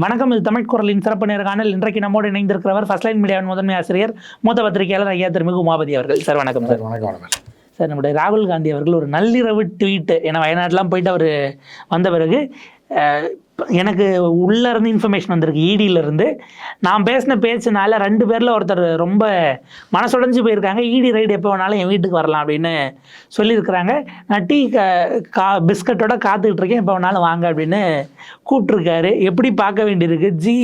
வணக்கம் இது தமிழ் குரலின் சிறப்பு நேர்காணல் இன்றைக்கு நம்மோடு இணைந்திருக்கிறவர் ஃபர்ஸ்ட் லைன் மீடியாவின் முதன்மை ஆசிரியர் மூத்த பத்திரிகையாளர் ஐயா திருமிகு உமாபதி அவர்கள். சார் வணக்கம் சார் வணக்கம் வணக்கம். சார் நம்முடைய ராகுல் காந்தி அவர்கள் ஒரு நள்ளிரவு ட்வீட் ஏன்னா வயநாடுலாம் போயிட்டு அவர் வந்த பிறகு எனக்கு உள்ளேருந்து இன்ஃபர்மேஷன் வந்திருக்கு. இடியிலேருந்து நான் பேசின பேச்சுனால ரெண்டு பேரில் ஒருத்தர் ரொம்ப மனசுடைஞ்சு போயிருக்காங்க. இடி ரைடு எப்போ வேணாலும் என் வீட்டுக்கு வரலாம் அப்படின்னு சொல்லியிருக்கிறாங்க. நான் டீ கா பிஸ்கட்டோட காத்துக்கிட்டு இருக்கேன் எப்போ வேணாலும் வாங்க அப்படின்னு கூப்பிட்ருக்காரு எப்படி பார்க்க வேண்டியிருக்கு? ஜி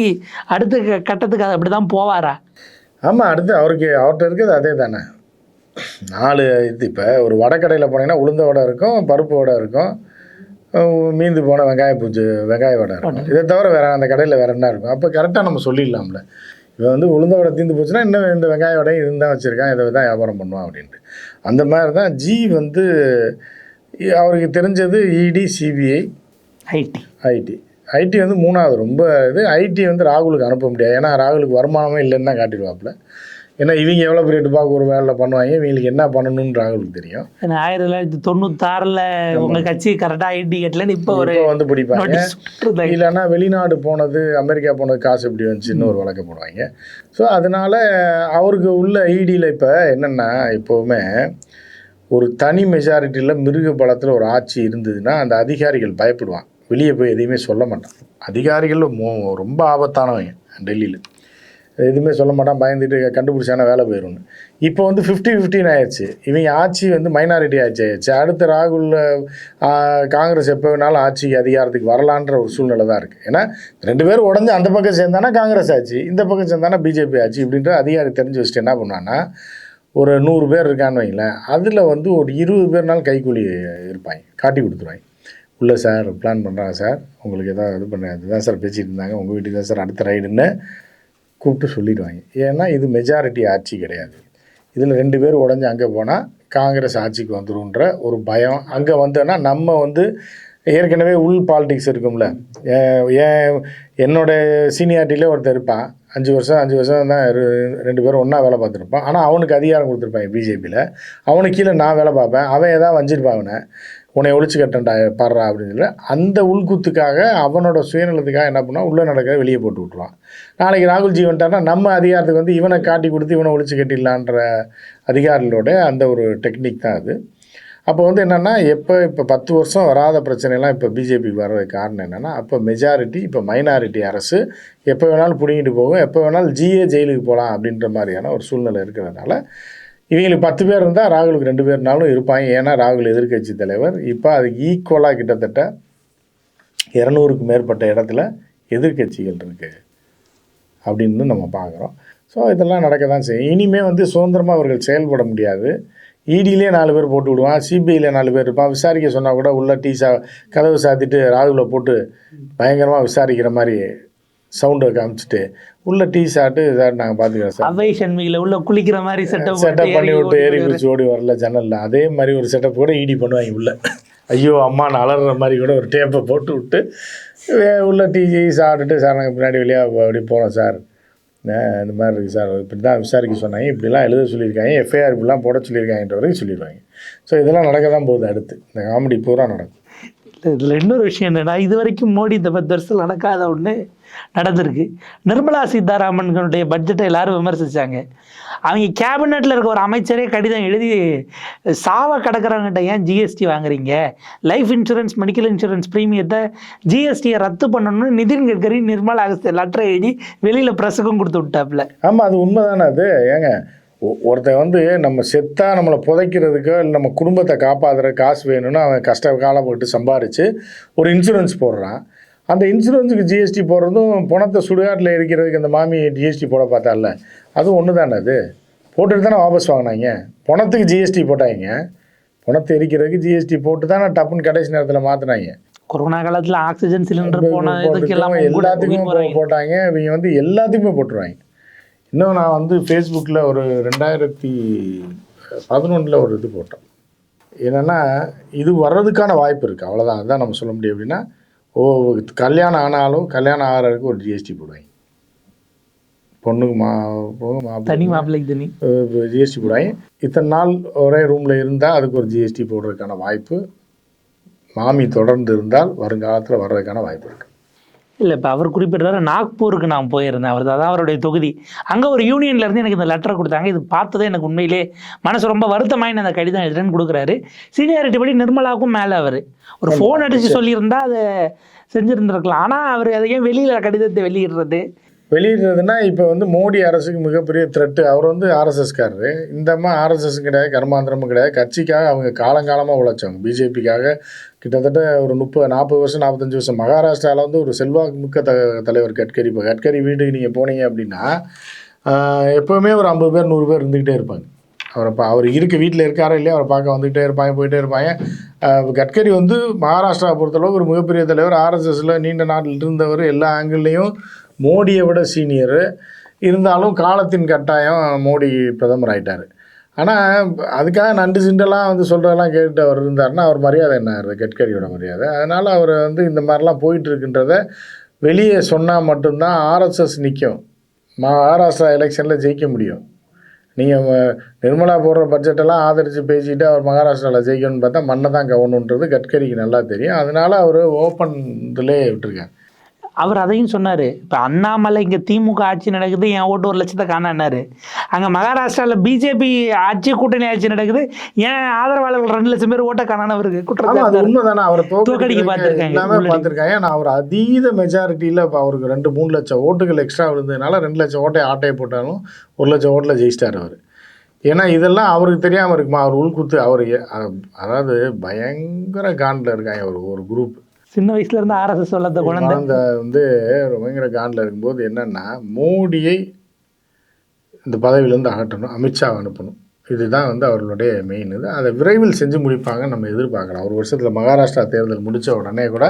அடுத்த கட்டத்துக்கு அது அப்படி தான் போவாரா? ஆமாம் அடுத்து அவருக்கு அவர்கிட்ட இருக்கிறது அதே தானே நாலு இது இப்போ ஒரு வடக்கடையில் போனீங்கன்னா உளுந்த வடை இருக்கும் பருப்பு வடை இருக்கும். மீந்து போன வெங்காய பூச்சி வெங்காய வடை இருக்கும். இதை தவிர வேற அந்த கடையில் வேற என்ன இருக்கும்? அப்போ கரெக்டாக நம்ம சொல்லிடலாம்ல. இவன் வந்து உளுந்த வடை தீர்ந்து போச்சுன்னா இன்னும் இந்த வெங்காய வடையும் இதுதான் வச்சுருக்கான் இதை தான் வியாபாரம் பண்ணுவான் அப்படின்ட்டு. அந்த மாதிரி தான் ஜி வந்து அவருக்கு தெரிஞ்சது இடி சிபிஐ ஐடி ஐடி ஐடி வந்து மூணாவது. ரொம்ப இது ஐடி வந்து ராகுலுக்கு அனுப்ப முடியாது. ஏன்னா ராகுலுக்கு வருமானமே இல்லைன்னு தான் காட்டிடுவாப்புல. ஏன்னா இவங்க எவ்வளோ பெரிய டுபாக்கு ஒரு வேலை பண்ணுவாங்க இவங்களுக்கு என்ன பண்ணணும்னு ராகுலுக்கு தெரியும். ஆயிரத்தி தொள்ளாயிரத்தி தொண்ணூத்தாறில் உங்கள் கட்சி கரெக்டாக ஐடி கட்டலன்னு இப்போ ஒரு வந்து பிடிப்பாங்க. இல்லைன்னா வெளிநாடு போனது அமெரிக்கா போனது காசு எப்படி வந்துச்சுன்னு ஒரு வழக்கு போடுவாங்க. ஸோ அதனால அவருக்கு உள்ள ஐடியில் இப்போ என்னென்னா எப்போவுமே ஒரு தனி மெஜாரிட்டியில் மிருக பலத்தில் ஒரு ஆட்சி இருந்ததுன்னா அந்த அதிகாரிகள் பயப்படுவான் வெளியே போய் எதையுமே சொல்ல மாட்டான் அதிகாரிகள் மோ- ரொம்ப ஆபத்தானவங்க டெல்லியில். எதுவுமே சொல்ல மாட்டான் பயந்துட்டு கண்டுபிடிச்சானா வேலை போயிடும்னு இப்போ வந்து ஃபிஃப்டி ஃபிஃப்டின் ஆயிடுச்சு. இவங்க ஆட்சி வந்து மைனாரிட்டி ஆட்சி ஆயிடுச்சு. அடுத்த ராகுல் காங்கிரஸ் எப்போ வேணாலும் ஆட்சி அதிகாரத்துக்கு வரலான்ற ஒரு சூழ்நிலை தான் இருக்குது ஏன்னா ரெண்டு பேரும் உடஞ்சு அந்த பக்கம் சேர்ந்தானா காங்கிரஸ் ஆட்சி இந்த பக்கம் சேர்ந்தானா பிஜேபி ஆட்சி இப்படின்ற அதிகாரி தெரிஞ்சு வச்சுட்டு என்ன பண்ணுவான்னா ஒரு நூறு பேர் இருக்கான்னு வைங்களேன் அதில் வந்து ஒரு இருபது பேர்னாலும் கைக்கூலி இருப்பாங்க காட்டி கொடுத்துருவாங்க. உள்ளே சார் பிளான் பண்ணுறாங்க சார். உங்களுக்கு எதாவது இது பண்ண இதுதான் சார் பேசிகிட்டு இருந்தாங்க. உங்கள் வீட்டுக்கு தான் சார் அடுத்த ரைடுன்னு கூப்பிட்டு சொல்லிடுவாங்க. ஏன்னா இது மெஜாரிட்டி ஆட்சி கிடையாது. இதில் ரெண்டு பேர் உடஞ்சி அங்கே போனால் காங்கிரஸ் ஆட்சிக்கு வந்துருன்ற ஒரு பயம். அங்கே வந்தோன்னா நம்ம வந்து ஏற்கனவே உள் பாலிடிக்ஸ் இருக்கும்ல. ஏன் ஏன் என்னோட சீனியாரிட்டியிலே ஒருத்தர் இருப்பான். அஞ்சு வருஷம் அஞ்சு வருஷம் தான் ரெண்டு பேரும் ஒன்றா வேலை பார்த்துருப்பான். ஆனால் அவனுக்கு அதிகாரம் கொடுத்துருப்பாங்க பிஜேபியில் அவனுக்கு கீழே நான் வேலை பார்ப்பேன். அவன் ஏதாவது வஞ்சிருப்பான் அவனை. உன்னை ஒழிச்சு கட்டண்டா பாடுறா அப்படின்னு சொல்லி அந்த உள்குத்துக்காக அவனோட சுயநலத்துக்காக என்ன பண்ணால் உள்ளே நடக்கிற வெளியே போட்டு விட்ருவான் நாளைக்கு ராகுல்ஜி வந்துட்டார்னா நம்ம அதிகாரத்துக்கு வந்து இவனை காட்டி கொடுத்து இவனை ஒழிச்சு கட்டிடலான்ற அதிகாரிகளோட அந்த ஒரு டெக்னிக் தான் அது. அப்போ வந்து என்னென்னா எப்போ இப்போ பத்து வருஷம் வராத பிரச்சனைலாம் இப்போ பிஜேபிக்கு வர்றதுக்கு காரணம் என்னென்னா அப்போ மெஜாரிட்டி இப்போ மைனாரிட்டி அரசு எப்போ வேணாலும் பிடிங்கிட்டு போகும். எப்போ வேணாலும் ஜிஏ ஜெயிலுக்கு போகலாம் அப்படின்ற மாதிரியான ஒரு சூழ்நிலை இருக்கிறதுனால இவங்களுக்கு பத்து பேர் இருந்தால் ராகுலுக்கு ரெண்டு பேர்னாலும் இருப்பாங்க. ஏன்னா ராகுல் எதிர்க்கட்சி தலைவர். இப்போ அதுக்கு ஈக்குவலாக கிட்டத்தட்ட இரநூறுக்கு மேற்பட்ட இடத்துல எதிர்க்கட்சிகள் இருக்குது அப்படின்னு நம்ம பார்க்குறோம். ஸோ இதெல்லாம் நடக்க தான் செய்யும். இனிமேல் வந்து சுதந்திரமாக அவர்கள் செயல்பட முடியாது. இடியிலே நாலு பேர் போட்டு விடுவான் சிபிஐயில் நாலு பேர் இருப்பான் விசாரிக்க சொன்னால் கூட உள்ள டீ சா கதவு சாத்திட்டு ராகுலை போட்டு பயங்கரமாக விசாரிக்கிற மாதிரி சவுண்டை காமிச்சிட்டு உள்ள டீ சாப்பிட்டு சார் நாங்கள் பார்த்துக்கிறோம் சார். அவை சண்மிகளை உள்ள குளிக்கிற மாதிரி செட்டப் செட்டப் பண்ணி விட்டு ஏறி குதிச்சு ஓடி வரல ஜன்னலில். அதே மாதிரி ஒரு செட்டப் கூட ஈடி பண்ணுவாங்க உள்ள. ஐயோ அம்மா நான் அலற மாதிரி கூட ஒரு டேப்பை போட்டு விட்டு உள்ள டீ சாப்பிட்டுட்டு சார் நாங்கள் பின்னாடி வெளியே அப்படி போனோம் சார். இந்த மாதிரி இருக்குது சார். இப்படி தான் விசாரிக்க சொன்னாங்க. இப்படிலாம் எழுத சொல்லியிருக்காங்க. எஃப்ஐஆர் இப்படிலாம் போட சொல்லியிருக்காங்கன்ற வரைக்கும் சொல்லிடுவாங்க. ஸோ இதெல்லாம் நடக்க தான் போகுது அடுத்து. இந்த காமெடி பூரா நடக்கும். இதில் இன்னொரு விஷயம் என்னென்னா இது வரைக்கும் மோடி இந்த பத்து வருஷத்தில் நடக்காத ஒன்று நடந்திருக்கு. நிர்மலா சீதாராமன்களுடைய பட்ஜெட்டை எல்லாரும் விமர்சித்தாங்க அவங்க கேபினெட்டில் இருக்க ஒரு அமைச்சரே கடிதம் எழுதி சாவை கிடக்கிறவங்ககிட்ட ஏன் ஜிஎஸ்டி வாங்குறீங்க? லைஃப் இன்சூரன்ஸ் மெடிக்கல் இன்சூரன்ஸ் ப்ரீமியத்தை ஜிஎஸ்டியை ரத்து பண்ணணும்னு நிதின் கட்கரி நிர்மலா லெட்டரை எழுதி வெளியில் ப்ரெஸுக்கும் கொடுத்து விட்டாப்புல. ஆமாம் அது உண்மைதானே அது? ஏங்க ஒருத்தன் வந்து நம்ம செத்தா நம்மளை புதைக்கிறதுக்கோ இல்லை நம்ம குடும்பத்தை காப்பாற்றுற காசு வேணும்னு அவன் கஷ்ட காலப்பட்டு சம்பாரித்து ஒரு இன்சூரன்ஸ் போடுறான். அந்த இன்சூரன்ஸுக்கு ஜிஎஸ்டி போடுறதும் பணத்தை சுடுகாட்டில் இருக்கிறதுக்கு அந்த மாமி ஜிஎஸ்டி போட பார்த்தால அதுவும் ஒன்று தானே அது? போட்டுட்டு தானே வாபஸ் வாங்கினாங்க. பணத்துக்கு ஜிஎஸ்டி போட்டாங்க. பணத்தை எரிக்கிறதுக்கு ஜிஎஸ்டி போட்டு தானே டப்புன்னு கடைசி நேரத்தில் மாற்றினாங்க கொரோனா காலத்தில் ஆக்சிஜன் சிலிண்டர் போன எல்லாத்துக்குமே போட்டாங்க. இவங்க வந்து எல்லாத்துக்குமே போட்டுருவாங்க. இன்னும் நான் வந்து ஃபேஸ்புக்கில் ஒரு ரெண்டாயிரத்தி பதினொன்றில் ஒரு இது போட்டோம். என்னென்னா இது வர்றதுக்கான வாய்ப்பு இருக்குது அவ்வளோதான் அதுதான் நம்ம சொல்ல முடியும் அப்படின்னா ஓ கல்யாணம் ஆனாலும் கல்யாணம் ஆகிறதுக்கு ஒரு ஜிஎஸ்டி போடுவாங்க. பொண்ணுக்கு மா தனி மாப்பிள்ளை மாப்பிள்ளைக்கு தனி ஜிஎஸ்டி போடுவாங்க. இத்தனை நாள் ஒரே ரூமில் இருந்தால் அதுக்கு ஒரு ஜிஎஸ்டி போடுறதுக்கான வாய்ப்பு. மாமி தொடர்ந்து இருந்தால் வருங்காலத்தில் வர்றதுக்கான வாய்ப்பு இருக்குது இல்லை இப்போ அவர் குறிப்பிட்டாரு நாக்பூருக்கு நான் போயிருந்தேன். அவர் அதான் அவருடைய தொகுதி. அங்கே ஒரு யூனியன்ல இருந்து எனக்கு இந்த லெட்டர் கொடுத்தாங்க. இது பார்த்ததே எனக்கு உண்மையிலே மனசு ரொம்ப வருத்தமாயின்னு அந்த கடிதம் எழுதுறேன்னு கொடுக்குறாரு. சீனியாரிட்டி படி நிர்மலாவுக்கும் மேலே அவர். ஒரு ஃபோன் அடித்து சொல்லியிருந்தா அதை செஞ்சுருந்துருக்கலாம். ஆனால் அவர் அதை ஏன் வெளியில் கடிதத்தை வெளியிடுறது. வெளியிடுறதுன்னா இப்போ வந்து மோடி அரசுக்கு மிகப்பெரிய த்ரெட்டு அவர் வந்து ஆர்எஸ்எஸ்காரரு இந்த அம்மா ஆர்எஸ்எஸ் கிடையாது கர்மாந்திரமும் கிடையாது. கட்சிக்காக அவங்க காலங்காலமாக உழைச்சவங்க. பிஜேபிக்காக கிட்டத்தட்ட ஒரு முப்பது நாற்பது வருஷம் நாற்பத்தஞ்சு வருஷம் மகாராஷ்டிராவில் வந்து ஒரு செல்வாக்கு மிக்க த தலைவர் கட்கரி. இப்போ கட்கரி வீட்டுக்கு நீங்கள் போனீங்க அப்படின்னா எப்போவுமே ஒரு ஐம்பது பேர் நூறு பேர் இருந்துக்கிட்டே இருப்பாங்க. அவரை பா அவர் இருக்க வீட்டில் இருக்காரா இல்லையா அவரை பார்க்க வந்துக்கிட்டே இருப்பாங்க போயிட்டே இருப்பாங்க. கட்கரி வந்து மகாராஷ்டிரா பொறுத்தளவுக்கு ஒரு மிகப்பெரிய தலைவர். ஆர்எஸ்எஸில் நீண்ட நாட்டில் இருந்தவர் எல்லா ஆங்கிள்லேயும் மோடியை விட சீனியரு. இருந்தாலும் காலத்தின் கட்டாயம் மோடி பிரதமர் ஆயிட்டார். ஆனால் அதுக்காக நண்டு சிண்டெல்லாம் வந்து சொல்கிறதெல்லாம் கேட்டு அவர் இருந்தாருன்னா அவர் மரியாதை என்ன ஆகுறது கட்கரியோட மரியாதை. அதனால் அவர் வந்து இந்த மாதிரிலாம் போயிட்டுருக்குன்றத வெளியே சொன்னால் மட்டும்தான் ஆர்எஸ்எஸ் நிற்கும் மகாராஷ்டிரா எலெக்ஷனில் ஜெயிக்க முடியும். நீங்கள் நிர்மலா போடுற பட்ஜெட்டெல்லாம் ஆதரித்து பேசிட்டு அவர் மகாராஷ்டிராவில் ஜெயிக்கணும்னு பார்த்தா மண்ணை தான் கவனன்றது கட்கரிக்கு நல்லா தெரியும். அதனால அவர் ஓப்பன் இதிலே விட்டுருக்காங்க அவர் அதையும் சொன்னார். இப்போ அண்ணாமலை இங்கே திமுக ஆட்சி நடக்குது என் ஓட்டு ஒரு லட்சத்தை காணான்னாரு. அங்கே மகாராஷ்டிராவில் பிஜேபி ஆட்சி கூட்டணி ஆட்சி நடக்குது ஏன் ஆதரவாளர்கள் ரெண்டு லட்சம் பேர் ஓட்ட காணான்னு அவருக்கு ஆமா அது குற்றம் உண்மைதானே அவரை தோக்கடிக்க பார்த்திருக்காங்க. பார்த்துருக்காங்க. ஆனால் அவர் அதீத மெஜாரிட்டியில் இப்போ அவருக்கு ரெண்டு மூணு லட்சம் ஓட்டுகள் எக்ஸ்ட்ரா விழுந்ததுனால ரெண்டு லட்சம் ஓட்டை ஆட்டையை போட்டாலும் ஒரு லட்சம் ஓட்டில் ஜெயிச்சிட்டார் அவர். ஏன்னா இதெல்லாம் அவருக்கு தெரியாமல் இருக்குமா? அவர் உள்குத்து அவர் அதாவது பயங்கர காண்டில் இருக்காங்க ஒரு ஒரு குரூப் சின்ன வயசுல இருந்து ஆர்எஸ்எஸ் வளர்த்த குழந்தை. குழந்தை வந்து பயங்கர காண்டில் இருக்கும்போது என்னன்னா மோடியை இந்த பதவியிலேருந்து அகற்றணும் அமித்ஷா அனுப்பணும். இதுதான் வந்து அவர்களுடைய மெயின் இது அதை விரைவில் செஞ்சு முடிப்பாங்க நம்ம எதிர்பார்க்கலாம். ஒரு வருஷத்தில் மகாராஷ்டிரா தேர்தல் முடித்த உடனே கூட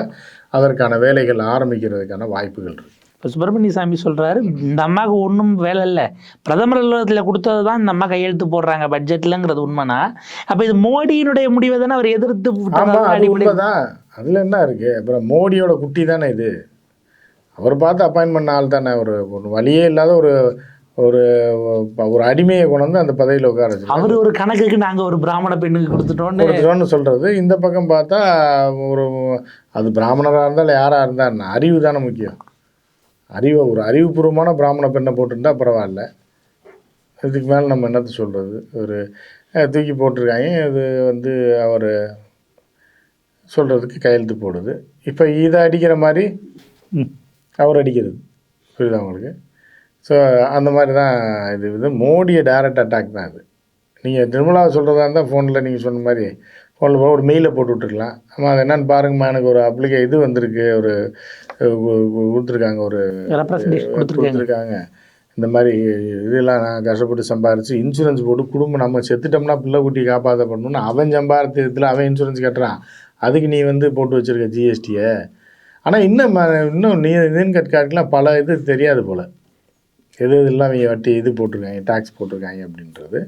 அதற்கான வேலைகள் ஆரம்பிக்கிறதுக்கான வாய்ப்புகள் இருக்குது இப்போ சுப்பிரமணிய சாமி சொல்றாரு இந்த அம்மாவுக்கு ஒன்றும் வேலை இல்லை. பிரதமர் அலுவலகத்தில் கொடுத்தது தான் இந்த அம்மா கையெழுத்து போடுறாங்க பட்ஜெட்லங்கிறது உண்மைனா. அப்போ இது மோடியினுடைய முடிவை தானே அவர் எதிர்த்து உண்மைதான். அதில் என்ன இருக்குது அப்புறம் மோடியோட குட்டி தானே இது. அவர் பார்த்து அப்பாயின் பண்ண ஆள் தானே ஒரு வழியே இல்லாத ஒரு ஒரு ஒரு அடிமையை கொண்டு வந்து அந்த பதவியில் உட்கார வச்சிருக்காரு. அவர் ஒரு கணக்குக்கு நாங்க ஒரு பிராமண பெண்ணுக்கு கொடுத்துட்டோம்னு கொடுத்துட்டோன்னு சொல்கிறது இந்த பக்கம் பார்த்தா ஒரு அது பிராமணராக இருந்தால் யாராக இருந்தால் அறிவு தானே முக்கியம். அறிவு ஒரு அறிவுபூர்வமான பிராமண பெண்ணை போட்டுருந்தா பரவாயில்ல. இதுக்கு மேலே நம்ம என்னத்த சொல்கிறது ஒரு தூக்கி போட்டிருக்காங்க. இது வந்து அவர் சொல்கிறதுக்கு கையெழுத்து போடுது. இப்போ இதை அடிக்கிற மாதிரி. அவர் அடிக்கிறது. புரியுதா உங்களுக்கு? ஸோ அந்த மாதிரி தான் இது. இது மோடியை டைரக்ட் அட்டாக் தான் இது. நீங்கள் நிர்மலா சொல்கிறதா இருந்தால் ஃபோனில் நீங்கள் சொன்ன மாதிரி ஃபோனில் ஒரு மெயிலை போட்டு விட்டுருக்கலாம். ஆமாம் அது என்னன்னு பாருங்கம்மா எனக்கு ஒரு அப்ளிகே இது வந்திருக்கு ஒரு கொடுத்துருக்காங்க ஒரு கொடுத்துருக்காங்க. இந்த மாதிரி இதெல்லாம் நான் கஷ்டப்பட்டு சம்பாரிச்சு இன்சூரன்ஸ் போட்டு குடும்பம் நம்ம செத்துட்டோம்னா பிள்ளை குட்டி காப்பாற்றப்படணும்னு அவன் சம்பாரத்தில் அவன் இன்சூரன்ஸ் கட்டுறான். அதுக்கு நீ வந்து போட்டு வச்சுருக்க ஜிஎஸ்டியை ஆனால் இன்னும் இன்னும் நீ நிதின் கட்காரிக்கெலாம் பல இது தெரியாது போல். எது இதெல்லாம் இவங்க வட்டி இது போட்டிருக்காங்க டேக்ஸ் போட்டிருக்காங்க அப்படின்றது.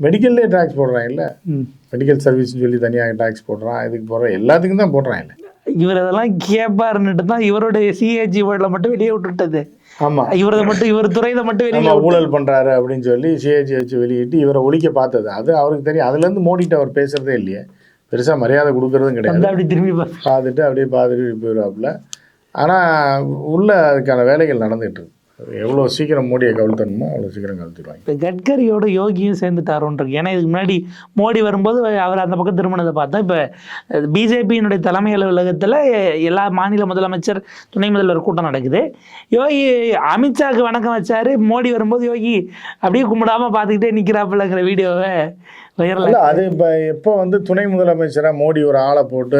மெடிக்கல்லே டேக்ஸ் போடுறாங்கல்ல ம். மெடிக்கல் சர்வீஸ்னு சொல்லி தனியாக டேக்ஸ் போடுறான் இதுக்கு போடுறான் எல்லாத்துக்கும் தான் போடுறாங்கல்ல இவர் அதெல்லாம் கேட்பாருன்னுட்டு தான் இவருடைய சிஏஜி வேர்டில் மட்டும் வெளியே விட்டுட்டது. ஆமாம் இவரதை மட்டும் இவர் துறையை மட்டும் வெளியே ஊழல் பண்ணுறாரு அப்படின்னு சொல்லி சிஏஜி வச்சு வெளியிட்டு இவரை ஒழிக்க பார்த்தது. அது அவருக்கு தெரியும். அதுலேருந்து மோடிட்ட அவர் பேசுகிறதே இல்லையே. பெருசாக மரியாதை கொடுக்கறதும் கிடையாது. அப்படி திரும்பி பார்த்து பார்த்துட்டு அப்படியே பார்த்துட்டு போயிடுவாப்புல. ஆனால் உள்ள அதுக்கான வேலைகள் நடந்துகிட்டு இருக்கு. எவ்வளோ சீக்கிரம் மோடியை கவிழ்த்தணுமோ அவ்வளோ சீக்கிரம் கவிழ்த்திடுவாங்க. இப்போ கட்கரியோட யோகியும் சேர்ந்துட்டாரோன்றது ஏன்னா இதுக்கு முன்னாடி மோடி வரும்போது அவர் அந்த பக்கம் திரும்பினதை பார்த்தா இப்போ பிஜேபியினுடைய தலைமை அலுவலகத்தில் எல்லா மாநில முதலமைச்சர் துணை முதல்வர் கூட்டம் நடக்குது. யோகி அமித்ஷாவுக்கு வணக்கம் வச்சாரு. மோடி வரும்போது யோகி அப்படியே கும்பிடாம பார்த்துக்கிட்டே நிற்கிறாப்புலங்கிற வீடியோவை. அது இப்போ எப்போ வந்து துணை முதலமைச்சராக மோடி ஒரு ஆளை போட்டு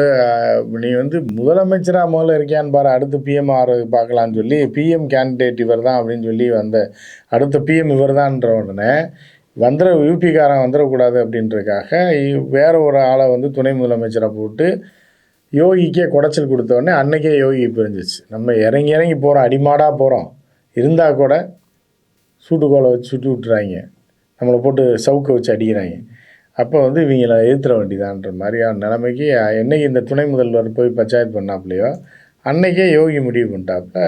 நீ வந்து முதலமைச்சராக முதல்ல இருக்கியான்னு பாரு அடுத்து பிஎம் ஆறு பார்க்கலான்னு சொல்லி பிஎம் கேண்டிடேட் இவர் தான் அப்படின்னு சொல்லி வந்த அடுத்த பிஎம் இவர் தான்ற உடனே வந்துட யூபிக்காரன் வந்துடக்கூடாது அப்படின்றதுக்காக வேற ஒரு ஆளை வந்து துணை முதலமைச்சராக போட்டு யோகிக்கே குடைச்சல் கொடுத்த உடனே அன்னைக்கே யோகி பிரிஞ்சிச்சு நம்ம இறங்கி இறங்கி போகிறோம் அடிமாடாக போகிறோம் இருந்தால் கூட சூட்டுக்கோலை வச்சு சுட்டு விட்டுறாங்க. நம்மளை போட்டு சவுக்க வச்சு அடிக்கிறாங்க. அப்போ வந்து இவங்கள எதிர்த்துற வேண்டியதான்ற மாதிரியான நிலைமைக்கு என்னைக்கு இந்த துணை முதல்வர் போய் பஞ்சாயத்து பண்ணாப்புலையோ அன்னைக்கே யோகி முடிவு பண்ணிட்டாப்புல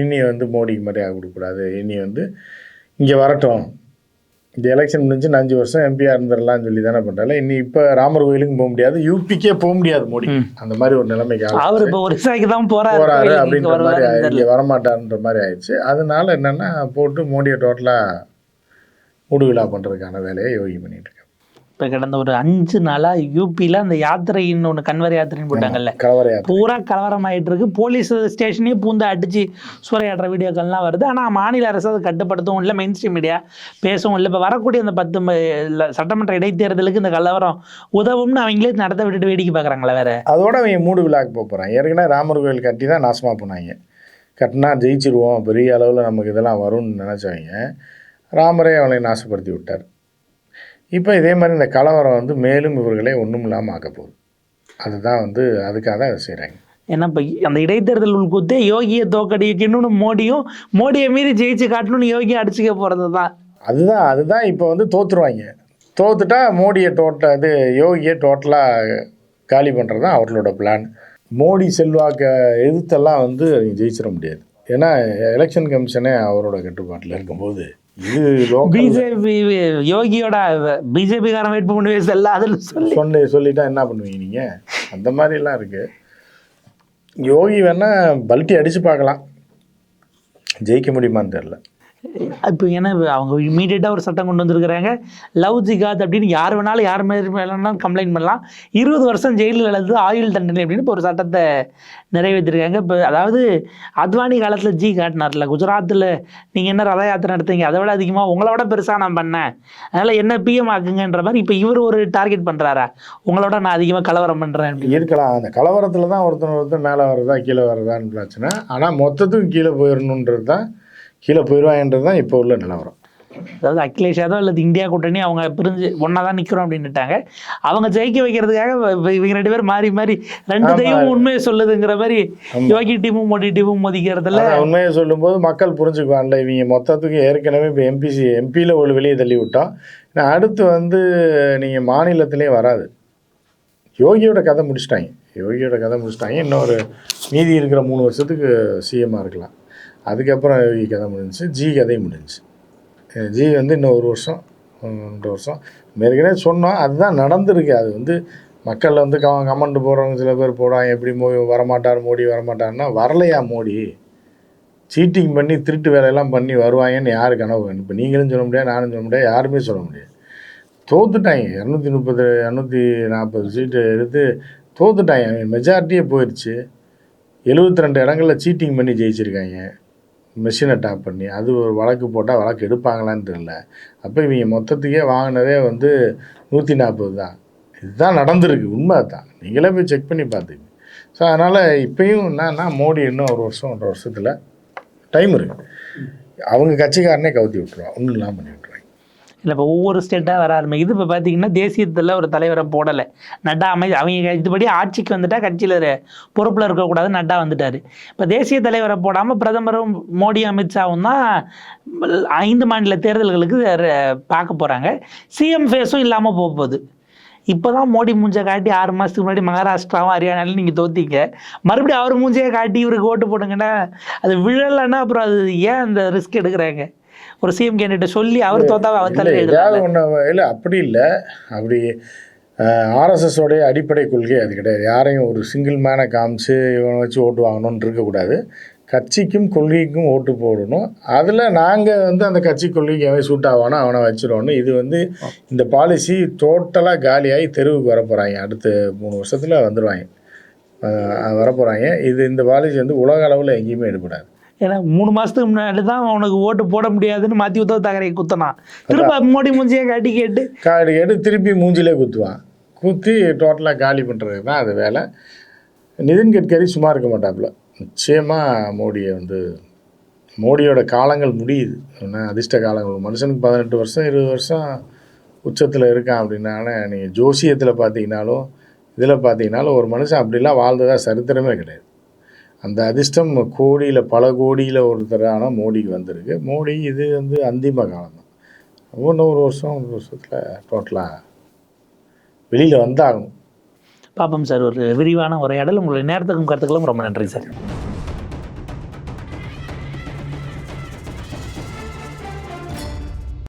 இனி வந்து மோடிக்கு மரியாதை கொடுக்கக்கூடாது இனி வந்து இங்கே வரட்டும். இந்த எலெக்ஷன் முடிஞ்சு அஞ்சு வருஷம் எம்பியாக இருந்துடலாம்னு சொல்லி தானே பண்ணுறாங்க இன்னி இப்போ ராமர் கோயிலுக்கும் போக முடியாது யூபிக்கே போக முடியாது மோடி. அந்த மாதிரி ஒரு நிலைமைக்கு. அவர் இப்போ ஒரிசாக்கு தான் போறாரு. போறாரு கோயிலுக்கு அப்படின்ற மாதிரி. இங்க வரமாட்டாருன்ற மாதிரி ஆயிடுச்சு. அதனால என்னன்னா போட்டு மோடியை டோட்டலாக மூடு விழா பண்ணுறதுக்கான வேலையை யோகி பண்ணிட்டு இருக்காங்க இப்போ கடந்த ஒரு அஞ்சு நாளா யூபியில் அந்த யாத்திரைன்னு ஒன்று கன்வர் யாத்திரைன்னு போட்டாங்கல்ல. பூரா கலவரம் ஆயிட்டு இருக்கு போலீஸ் ஸ்டேஷனே பூந்து அடிச்சு சூறையாடுற வீடியோக்கள்லாம் வருது. ஆனால் மாநில அரசு அதை கட்டுப்படுத்தவும் இல்லை மெயின் ஸ்ட்ரீம் மீடியா பேசவும் இல்லை. இப்போ வரக்கூடிய அந்த பத்து சட்டமன்ற இடைத்தேர்தலுக்கு இந்த கலவரம் உதவும்னு அவங்களே நடத்த விட்டுட்டு வேடிக்கை பார்க்குறாங்களா வேற. அதோட அவங்க மூடு விழாக்கு போக போகிறாங்க ஏற்கனவே ராமர் கோயில் கட்டி தான் நாசமாக போனாங்க. கட்டினா ஜெயிச்சிருவோம். பெரிய அளவில் நமக்கு இதெல்லாம் வரும்னு நினச்சவங்க. ராமரே அவளை நாசப்படுத்தி விட்டார். இப்போ இதே மாதிரி இந்த கலவரம் வந்து மேலும் இவர்களை ஒன்றும் இல்லாமல் ஆக்க போகுது. அதுதான் வந்து அதுக்காக தான் அதை செய்கிறாங்க ஏன்னா இப்போ அந்த இடைத்தேர்தல் உள்குத்தே யோகியை தோக்கடிக்கணும்னு மோடியும் மோடியை மீறி ஜெயிச்சு காட்டணும்னு யோகியை அடிச்சுக்க போகிறது தான் அதுதான் அதுதான் இப்போ வந்து தோத்துருவாங்க. தோத்துட்டா மோடியை டோட்ட இது யோகியை டோட்டலாக காலி பண்ணுறது தான் அவர்களோட பிளான் மோடி செல்வாக்க எதிர்த்தெல்லாம் வந்து ஜெயிச்சிட முடியாது. ஏன்னா எலெக்ஷன் கமிஷனே அவரோட கட்டுப்பாட்டில் இருக்கும்போது பிஜேபி யோகியோட பிஜேபிக்காரன் வேட்பு பண்ணி செல்ல அதில் சொல்லி. சொல்லி சொல்லிட்டா என்ன பண்ணுவீங்க நீங்கள் அந்த மாதிரிலாம் இருக்குது யோகி வேணால் பல்ட்டி அடித்து பார்க்கலாம். ஜெயிக்க முடியுமான்னு தெரில இப்போ ஏன்னா அவங்க இமீடியட்டாக ஒரு சட்டம் கொண்டு வந்திருக்கிறாங்க. லவ் ஜிகாத் அப்படின்னு யார் வேணாலும் யார் மாதிரி வேணாலும் கம்ப்ளைண்ட் பண்ணலாம். இருபது வருஷம் ஜெயிலில் அல்லது ஆயுள் தண்டனை அப்படின்னு இப்போ ஒரு சட்டத்தை நிறைவேற்றிருக்காங்க. இப்போ அதாவது அத்வானி காலத்தில் ஜி காட்டினார்ல குஜராத்தில் நீங்கள் என்ன ரத யாத்திரை நடத்துங்க அதை விட அதிகமாக உங்களை விட பெருசாக நான் பண்ணேன். அதனால் என்ன பிஎம் ஆக்குங்கன்ற மாதிரி இப்போ இவர் ஒரு டார்கெட் பண்ணுறாரா உங்களோட நான் அதிகமாக கலவரம் பண்ணுறேன் அப்படின்னு. இருக்கலாம். அந்த கலவரத்தில் தான் ஒருத்தன் ஒருத்தன் மேலே வர்றதா கீழே வர்றதான்னு பிரச்சனை. ஆனால் மொத்தத்துக்கும் கீழே போயிடணுன்றது தான் கீழே போயிடுவாங்கன்றது தான் இப்போ உள்ள நிலவரம். அதாவது அகிலேஷ் யாதவ் அல்லது இந்தியா கூட்டணி அவங்க பிரிஞ்சு ஒன்றா தான் நிற்கிறோம் அப்படின்னுட்டாங்க. அவங்க ஜெயிக்க வைக்கிறதுக்காக இவ- இவ- இவங்க ரெண்டு பேரும் மாறி மாறி ரெண்டு. தெய்வம் உண்மையை சொல்லுதுங்கிற மாதிரி யோகி டீமும் மோடி டீமும் மோதிக்கிறதுல உண்மையை சொல்லும்போது மக்கள் புரிஞ்சுக்குவான்ல இவங்க மொத்தத்துக்கு ஏற்கனவே இப்போ எம்பிசி எம்பியில் ஒரு வெளியே தள்ளி விட்டோம். அடுத்து வந்து நீங்கள் மாநிலத்திலே வராது. யோகியோட கதை முடிச்சிட்டாங்க. யோகியோட கதை முடிச்சிட்டாங்க. இன்னொரு மீதி இருக்கிற மூணு வருஷத்துக்கு சிஎம்மாக இருக்கலாம். அதுக்கப்புறம் யோகி கதை முடிஞ்சிச்சு ஜி கதை முடிஞ்சுச்சு. ஜி வந்து இன்னும் ஒரு வருஷம் ரெண்டு வருஷம். ஏற்கனவே சொன்னோம் அதுதான் நடந்திருக்கு. அது வந்து மக்கள் வந்து க கமெண்ட் போடுறவங்க சில பேர் போடுறாங்க எப்படி மோ வரமாட்டார் மோடி வரமாட்டார்னா வரலையா மோடி? சீட்டிங் பண்ணி திருட்டு வேலையெல்லாம் பண்ணி வருவாங்கன்னு யாரு கனவு இப்போ நீங்களும் சொல்ல முடியாது நானும் சொல்ல முடியாது யாருமே சொல்ல முடியாது. தோத்துட்டாங்க இரநூத்தி முப்பது இரநூத்தி நாற்பது சீட்டு எடுத்து தோத்துட்டாங்க. மெஜாரிட்டியே போயிடுச்சு எழுபத்தி ரெண்டு இடங்களில் சீட்டிங் பண்ணி ஜெயிச்சிருக்காங்க. மிஷினை டாப் பண்ணி அது ஒரு வழக்கு போட்டால் வழக்கு எடுப்பாங்களான்னு தெரியல. அப்போ இவங்க மொத்தத்துக்கே வாங்கினதே வந்து நூற்றி நாற்பது தான். இதுதான் நடந்திருக்கு உண்மை தான் நீங்களே போய் செக் பண்ணி பார்த்துங்க ஸோ அதனால் இப்போயும் என்னன்னா மோடி இன்னும் ஒரு வருஷம் ஒன்றரை வருஷத்தில் டைம் இருக்குது அவங்க கட்சிக்காரனே கவுத்தி விட்ருவான் ஒன்றும் இல்லாமல் பண்ணி விட்ருவான் இல்லை இப்போ ஒவ்வொரு ஸ்டேட்டாக வர ஆரம்பிக்குது. இப்போ பார்த்தீங்கன்னா தேசியத்தில் ஒரு தலைவரை போடலை. நட்டா அமை அவங்க இதுபடி ஆட்சிக்கு வந்துட்டால் கட்சியில் பொறுப்பில் இருக்கக்கூடாது நட்டா வந்துட்டார். இப்போ தேசிய தலைவரை போடாமல் பிரதமரும் மோடி அமித்ஷாவும் தான் ஐந்து மாநில தேர்தல்களுக்கு பார்க்க போகிறாங்க சிஎம் ஃபேஸும் இல்லாமல் போக போகுது. இப்போ தான் மோடி மூஞ்சை காட்டி ஆறு மாதத்துக்கு முன்னாடி மகாராஷ்டிராவும் ஹரியானாலும் நீங்கள் தோத்திங்க. மறுபடியும் அவர் மூஞ்சையை காட்டி இவருக்கு ஓட்டு போடுங்கன்னா அது விழலைன்னா அப்புறம் அது ஏன் அந்த ரிஸ்க் எடுக்கிறாங்க? ஒரு சிஎம் கேண்டிடேட் சொல்லி அவர் தோத்தா அவர் ஏதாவது ஒன்று இல்லை அப்படி இல்லை. அப்படி ஆர்எஸ்எஸோடைய அடிப்படை கொள்கை அது கிடையாது. யாரையும் ஒரு சிங்கிள் மேனை காமிச்சு இவனை வச்சு ஓட்டு வாங்கணும்னு இருக்கக்கூடாது. கட்சிக்கும் கொள்கைக்கும் ஓட்டு போடணும். அதில் நாங்கள் வந்து அந்த கட்சி கொள்கைக்கு அவன் சூட் ஆவானோ அவனை வச்சிடணும். இது வந்து இந்த பாலிசி டோட்டலாக காலியாகி தெருவுக்கு வர போகிறாங்க அடுத்த மூணு வருஷத்தில் வந்துடுவாங்க வர போகிறாங்க இது இந்த பாலிசி வந்து உலக அளவில் எங்கேயுமே எடுபடாது. ஏன்னா மூணு மாசத்துக்கு முன்னாடி தான் அவனுக்கு ஓட்டு போட முடியாதுன்னு மாத்தி உத்தவ தாக்கரை குத்தனான். திரும்ப மோடி மூஞ்சியை காட்டி கேட்டு கார்டு கேட்டு திருப்பி மூஞ்சிலே குத்துவான். குத்தி டோட்டலாக காலி பண்ணுறது தான் அது வேலை. நிதின் கட்கரி சும்மா இருக்க மாட்டாப்புல. நிச்சயமாக மோடியை வந்து மோடியோட காலங்கள் முடியுது. என்ன அதிர்ஷ்ட காலங்கள். மனுஷனுக்கு பதினெட்டு வருஷம் இருபது வருஷம் உச்சத்தில் இருக்கான் அப்படின்னால நீங்கள் ஜோசியத்தில் பார்த்தீங்கனாலும் இதில் பார்த்தீங்கனாலும் ஒரு மனுஷன் அப்படிலாம் வாழ்ந்ததா சரித்திரமே கிடையாது. அந்த அதிர்ஷ்டம் கோடியில் பல கோடியில் ஒருத்தரான மோடிக்கு வந்திருக்கு. மோடி இது வந்து அந்திம காலம் தான் இன்னும் ஒரு வருஷம் ஒரு வருஷத்தில் டோட்டலாக வெளியில் வந்தாகணும். பாப்போம் சார் ஒரு விரிவான உரையாடல். உங்களுடைய நேரத்துக்கும் கருத்துக்களும் ரொம்ப நன்றி சார்.